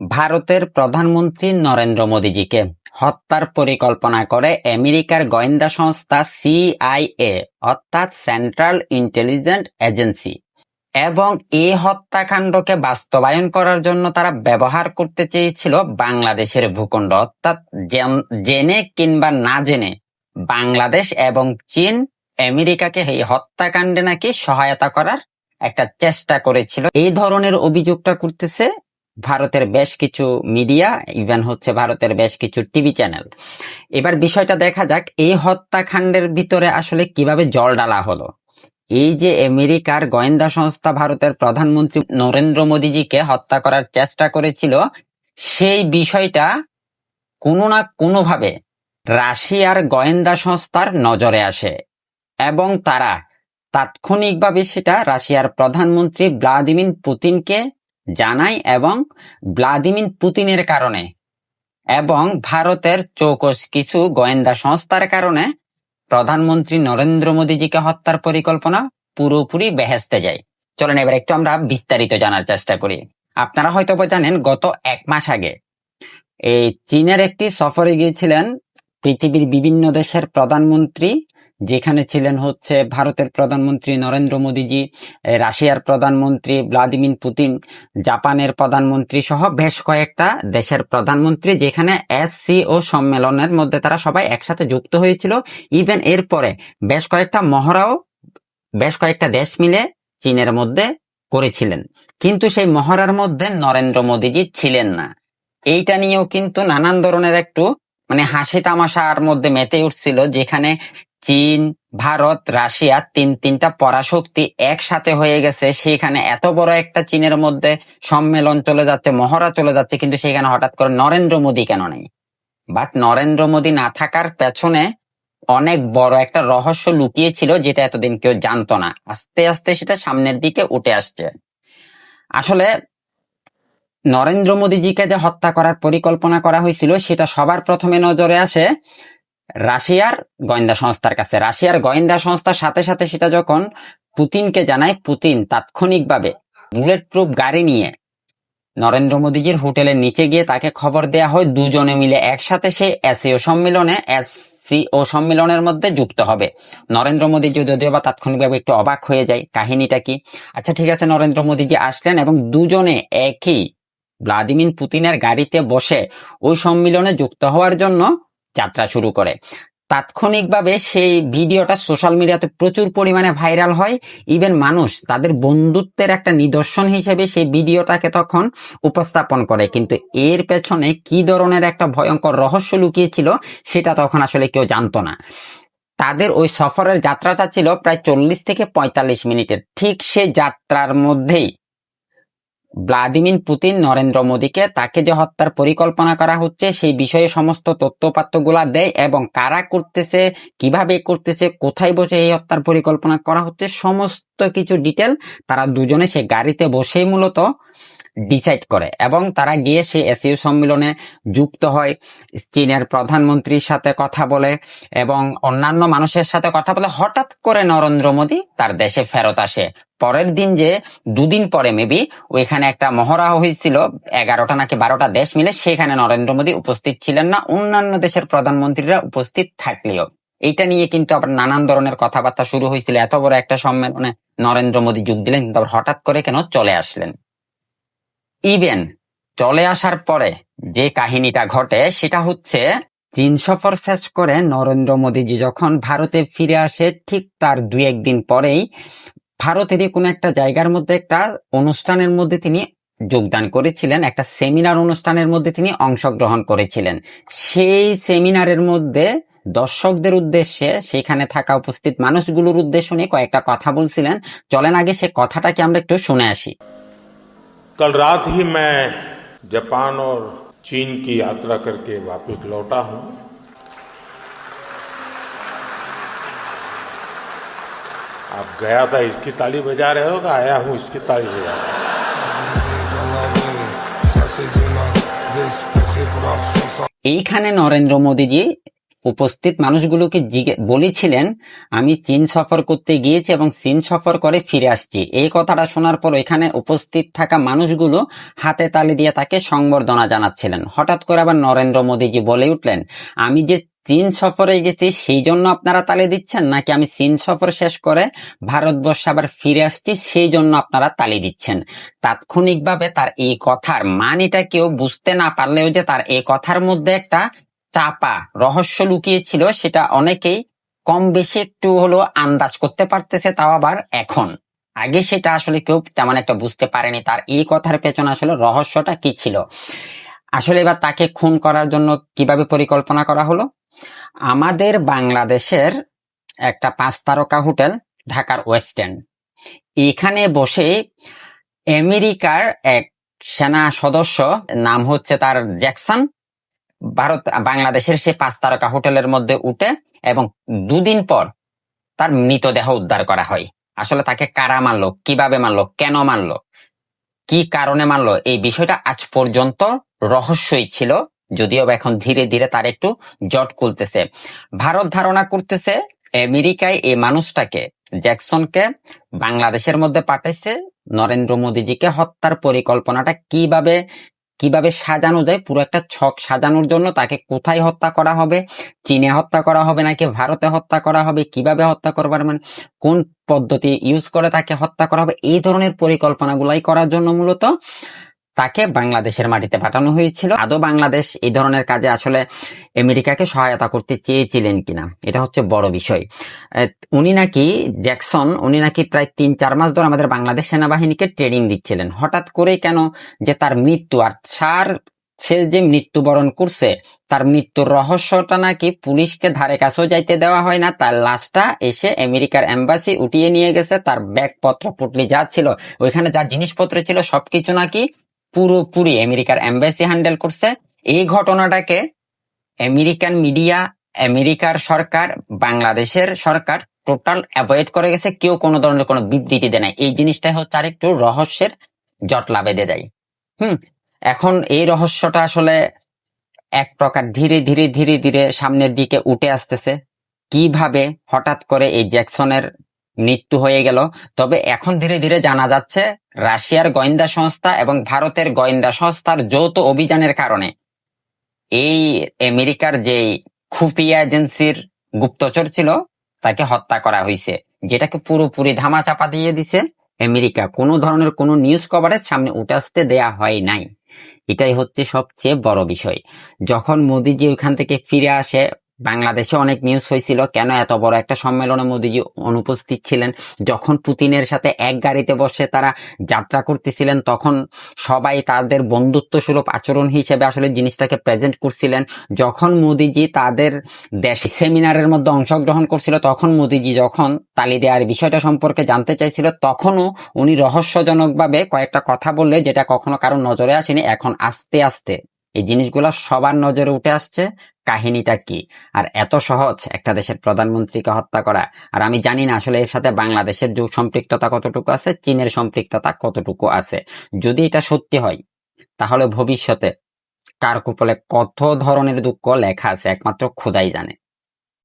ভারতের প্রধানমন্ত্রী নরেন্দ্র মোদীজিকে হত্যার পরিকল্পনা করে আমেরিকার গোয়েন্দা সংস্থা সিআইএ, অর্থাৎ সেন্ট্রাল ইন্টেলিজেন্ট এজেন্সি, এবং এই হত্যাকাণ্ডকে বাস্তবায়ন করার জন্য তারা ব্যবহার করতে চেয়েছিল বাংলাদেশের ভূখণ্ড, অর্থাৎ জেনে কিংবা না জেনে বাংলাদেশ এবং চীন আমেরিকাকে এই হত্যাকাণ্ডে নাকি সহায়তা করার একটা চেষ্টা করেছিল। এই ধরনের অভিযোগটা করতেছে ভারতের বেশ কিছু মিডিয়া ইভেন হচ্ছে ভারতের বেশ কিছু টিভি চ্যানেল। এবার বিষয়টা দেখা যাক, এই হত্যাকাণ্ডের ভিতরে আসলে কীভাবে জল ডালা হলো? এই যে আমেরিকার গোয়েন্দা সংস্থা ভারতের প্রধানমন্ত্রী নরেন্দ্র মোদীজিকে হত্যা করার চেষ্টা করেছিল, সেই বিষয়টা কোনো না কোনোভাবে রাশিয়ার গোয়েন্দা সংস্থার নজরে আসে এবং তারা তাৎক্ষণিকভাবে সেটা রাশিয়ার প্রধানমন্ত্রী ভ্লাদিমির পুতিনকে জানায় এবং ভ্লাদিমির পুতিনের কারণে এবং ভারতের চৌকস কিছু গোয়েন্দা সংস্থার কারণে প্রধানমন্ত্রী নরেন্দ্র মোদীজিকে হত্যার পরিকল্পনা পুরোপুরি বেহেস্তে যায়। চলেন এবার একটু আমরা বিস্তারিত জানার চেষ্টা করি। আপনারা হয়তো জানেন, গত এক মাস আগে এই চীনের একটি সফরে গিয়েছিলেন পৃথিবীর বিভিন্ন দেশের প্রধানমন্ত্রী যেখানে ছিলেন হচ্ছে ভারতের প্রধানমন্ত্রী নরেন্দ্র মোদীজি রাশিয়ার প্রধানমন্ত্রী ভ্লাদিমির পুতিন, জাপানের প্রধানমন্ত্রী সহ বেশ কয়েকটা দেশের প্রধানমন্ত্রী যেখানে এসসিও সম্মেলনের মধ্যে তারা সবাই একসাথে যুক্ত হয়েছিল। ইভেন এরপরে বেশ কয়েকটা মহড়াও বেশ কয়েকটা দেশ মিলে চীনের মধ্যে করেছিলেন। কিন্তু সেই মহড়ার মধ্যে নরেন্দ্র মোদীজি ছিলেন না। এইটা নিয়েও কিন্তু নানান ধরনের একটু মানে হাসি তামাশার মধ্যে মেতে উঠছিল, যেখানে চীন, ভারত, রাশিয়া তিন তিনটা পরাশক্তি একসাথে হয়ে গেছে। সেখানে এত বড় একটা চীনের মধ্যে সম্মেলন চলে যাচ্ছে, মহড়া চলে যাচ্ছে, কিন্তু সেখানে হঠাৎ করে নরেন্দ্র মোদী কেন নেই? বাট নরেন্দ্র মোদী না থাকার পেছনে অনেক বড় একটা রহস্য লুকিয়ে ছিল যেটা এতদিন কেউ জানতো না। আস্তে আস্তে সেটা সামনের দিকে উঠে আসছে। আসলে নরেন্দ্র মোদীজিকে যে হত্যা করার পরিকল্পনা করা হয়েছিল, সেটা সবার প্রথমে নজরে আসে রাশিয়ার গোয়েন্দা সংস্থার কাছে। রাশিয়ার গোয়েন্দা সংস্থার সাথে সাথে সেটা যখন পুতিনকে জানায়, পুতিন তাৎক্ষণিকভাবে বুলেট প্রুফ গাড়ি নিয়ে নরেন্দ্র মোদীজির হোটেলের নিচে গিয়ে তাকে খবর দেয়া হয়, দুজনে মিলে একসাথে সে এসিও সম্মেলনে, এসসিও সম্মেলনের মধ্যে যুক্ত হবে। নরেন্দ্র মোদীজি যদিও বা তাৎক্ষণিকভাবে একটু অবাক হয়ে যায়, কাহিনীটা কি? আচ্ছা ঠিক আছে, নরেন্দ্র মোদীজি আসলেন এবং দুজনে একই, ভ্লাদিমির পুতিনের গাড়িতে বসে ওই সম্মেলনে যুক্ত হওয়ার জন্য যাত্রা শুরু করে। তাৎক্ষণিকভাবে সেই ভিডিওটা সোশ্যাল মিডিয়াতে প্রচুর পরিমাণে ভাইরাল হয়। ইভেন মানুষ তাদের বন্ধুত্বের একটা নিদর্শন হিসেবে সেই ভিডিওটাকে তখন উপস্থাপন করে। কিন্তু এর পেছনে কি ধরনের একটা ভয়ঙ্কর রহস্য লুকিয়েছিল সেটা তখন আসলে কেউ জানতো না। তাদের ওই সফরের যাত্রাটা ছিল প্রায় চল্লিশ থেকে পঁয়তাল্লিশ মিনিটের। ঠিক সেই যাত্রার মধ্যেই ভ্লাদিমির পুতিন নরেন্দ্র মোদীকে তাকে যে হত্যার পরিকল্পনা করা হচ্ছে, সেই বিষয়ে সমস্ত তথ্যপাত্রগুলা দেয় এবং কারা করতেছে, কীভাবে করতেছে, কোথায় বসে এই হত্যার পরিকল্পনা করা হচ্ছে, সমস্ত কিছু ডিটেল তারা দুজনে সে গাড়িতে বসেই মূলত ডিসাইড করে এবং তারা গিয়ে সেই এসিও সম্মেলনে যুক্ত হয়। চীনের প্রধানমন্ত্রীর সাথে কথা বলে এবং অন্যান্য মানুষের সাথে কথা বলে হঠাৎ করে নরেন্দ্র মোদী তার দেশে ফেরত আসে। পরের দিন যে দুদিন পরে মেবি ওইখানে একটা মহড়া হয়েছিল, এগারোটা নাকি বারোটা দেশ মিলে সেখানে নরেন্দ্র মোদী উপস্থিত ছিলেন না, অন্যান্য দেশের প্রধানমন্ত্রীরা উপস্থিত থাকলেও। এইটা নিয়ে কিন্তু আবার নানান ধরনের কথাবার্তা শুরু হয়েছিল। এত বড় একটা সম্মেলনে নরেন্দ্র মোদী যোগ দিলেন, কিন্তু আবার হঠাৎ করে কেন চলে আসলেন? ইভেন চলে আসার পরে যে কাহিনীটা ঘটে, সেটা হচ্ছে চীন সফর শেষ করে নরেন্দ্র মোদীজি যখন ভারতে ফিরে আসে, ঠিক তার দুই একদিন পরেই ভারতেরই কোনো একটা জায়গার মধ্যে একটা অনুষ্ঠানের মধ্যে তিনি যোগদান করেছিলেন, একটা সেমিনার অনুষ্ঠানের মধ্যে তিনি অংশগ্রহণ করেছিলেন। সেই সেমিনারের মধ্যে দর্শকদের উদ্দেশ্যে সেখানে থাকা উপস্থিত মানুষগুলোর উদ্দেশ্য নিয়ে কয়েকটা কথা বলছিলেন। চলেন আগে সে কথাটাকে আমরা একটু শুনে আসি। कल रात ही मैं जापान और चीन की यात्रा करके वापस लौटा हूं आप गया था इसकी ताली बजा रहे हो कि आया हूं इसकी ताली बजा रहे हो এইখানে নরেন্দ্র মোদীজি উপস্থিত মানুষগুলোকে জিজ্ঞে- বলেছিলেন, আমি চীন সফর করতে গিয়েছি এবং চীন সফর করে ফিরে আসছি। এই কথাটা শোনার পর এখানে উপস্থিত থাকা মানুষগুলো হাতে তালি দিয়ে তাকে সংবর্ধনা জানাচ্ছিলেন। হঠাৎ করে আবার নরেন্দ্র মোদীজি বলে উঠলেন, আমি যে চীন সফরে গেছি, সেই জন্য আপনারা তালি দিচ্ছেন? নাকি আমি চীন সফর শেষ করে ভারতবর্ষে আবার ফিরে আসছি, সেই জন্য আপনারা তালি দিচ্ছেন? তাৎক্ষণিকভাবে তার এই কথার মানিটা কেউ বুঝতে না পারলেও যে তার এই কথার মধ্যে একটা চাপা রহস্য লুকিয়ে ছিল সেটা অনেকেই কম বেশি একটু হলো আন্দাজ করতে পারতেছে, তাও আবার এখন। আগে সেটা আসলে কেউ তেমন একটা বুঝতে পারেনি তার এই কথার পেছনে আসলে রহস্যটা কি ছিল। আসলে এবার তাকে খুন করার জন্য কীভাবে পরিকল্পনা করা হলো? আমাদের বাংলাদেশের একটা পাঁচ তারকা হোটেল, ঢাকার ওয়েস্ট এন্ড। এখানে বসে আমেরিকার এক সেনা সদস্য, নাম হচ্ছে তার জ্যাকসন ভারত, বাংলাদেশের সেই পাঁচ তারকা হোটেলের মধ্যে উঠে এবং দুদিন পর তার মৃতদেহ উদ্ধার করা হয়। আসলে তাকে কারা মারলো কীভাবে মারলো কেন মারলো কি কারণে মানলো? এই বিষয়টা আজ পর্যন্ত রহস্যই ছিল, যদিও এখন ধীরে ধীরে তার একটু জট খুলতেছে। ভারত ধারণা করতেছে, আমেরিকায় এই মানুষটাকে, জ্যাকসনকে বাংলাদেশের মধ্যে পাঠাইছে, নরেন্দ্র মোদীজিকে হত্যার পরিকল্পনাটা কীভাবে কীভাবে সাজানো যায়, পুরো একটা ছক সাজানোর জন্য তাকে কোথায় হত্যা করা হবে, চীনে হত্যা করা হবে নাকি ভারতে হত্যা করা হবে, কীভাবে হত্যা করবার মানে কোন পদ্ধতি ইউজ করে তাকে হত্যা করা হবে, এই ধরনের পরিকল্পনাগুলাই করার জন্য মূলত তাকে বাংলাদেশের মাটিতে পাঠানো হয়েছিল। আদৌ বাংলাদেশ এই ধরনের কাজে আসলে আমেরিকাকে সহায়তা করতে চেয়েছিলেন কিনা? এটা হচ্ছে বড় বিষয়। উনি নাকি জ্যাকসন, উনি নাকি প্রায় তিন চার মাস ধরে আমাদের বাংলাদেশ সেনাবাহিনীকে ট্রেনিং দিচ্ছিলেন। হঠাৎ করেই কেন যে তার মৃত্যু আর সার সে যে মৃত্যুবরণ করছে, তার মৃত্যুর রহস্যটা নাকি পুলিশকে ধারে কাছেও যাইতে দেওয়া হয় না, তার লাশটা এসে আমেরিকার এম্বাসি উঠিয়ে নিয়ে গেছে, তার ব্যাগপত্র, পুটলি যা ছিল, ওইখানে যা জিনিসপত্র ছিল, সবকিছু নাকি পুরোপুরি আমেরিকার এম্বাসি হ্যান্ডেল করছে। এই ঘটনাটাকে আমেরিকান মিডিয়া, আমেরিকার সরকার, বাংলাদেশের সরকার টোটাল অ্যাভয়েড করে গেছে। কেউ কোনো ধরনের কোনো বিবৃতি দেয় নাই। এই জিনিসটাই হচ্ছে আর একটু রহস্যের জটলা বেঁধে যায়। হুম, এখন এই রহস্যটা আসলে এক প্রকার ধীরে ধীরে ধীরে ধীরে সামনের দিকে উঠে আসতেছে। কীভাবে হঠাৎ করে এই জ্যাকসনের মৃত্যু হয়ে গেল। তবে এখন ধীরে ধীরে জানা যাচ্ছে, রাশিয়ার গোয়েন্দা সংস্থা এবং ভারতের গোয়েন্দা সংস্থার যৌথ অভিযানের কারণে। এই আমেরিকার যে খুফিয়া এজেন্সির গুপ্তচর ছিল, তাকে হত্যা করা হয়েছে যেটাকে পুরোপুরি ধামা চাপা দিয়ে দিছে আমেরিকা। কোনো ধরনের কোনো নিউজ কভারেজ সামনে উঠে আসতে দেয়া হয় নাই। এটাই হচ্ছে সবচেয়ে বড় বিষয়। যখন মোদিজি ওইখান থেকে ফিরে আসে বাংলাদেশে অনেক নিউজ হয়েছিল কেন এত বড় একটা সম্মেলনে মোদিজি অনুপস্থিত ছিলেন। যখন পুতিনের সাথে এক গাড়িতে বসে তারা যাত্রা করতেছিলেন, তখন সবাই তাদের বন্ধুত্ব সুলভ আচরণ হিসেবে আসলে জিনিসটাকে প্রেজেন্ট করছিলেন। যখন মোদিজি তাদের দেশ সেমিনারের মধ্যে অংশগ্রহণ করছিল, তখন মোদিজি যখন তালি দেওয়ার বিষয়টা সম্পর্কে জানতে চাইছিল, তখনও উনি রহস্যজনকভাবে কয়েকটা কথা বললে, যেটা কখনো কারও নজরে আসেনি, এখন আস্তে আস্তে এই জিনিসগুলো সবার নজরে উঠে আসছে। কাহিনীটা কি? আর এত সহজ একটা দেশের প্রধানমন্ত্রীকে হত্যা করা। আর আমি জানি না আসলে এর সাথে বাংলাদেশের যুগ সম্পৃক্ততা কতটুকু আছে, চীনের সম্পৃক্ততা কতটুকু আছে। যদি এটা সত্যি হয়, তাহলে ভবিষ্যতে কার কুপলে কত ধরনের দুঃখ লেখা আছে একমাত্র খোদাই জানে।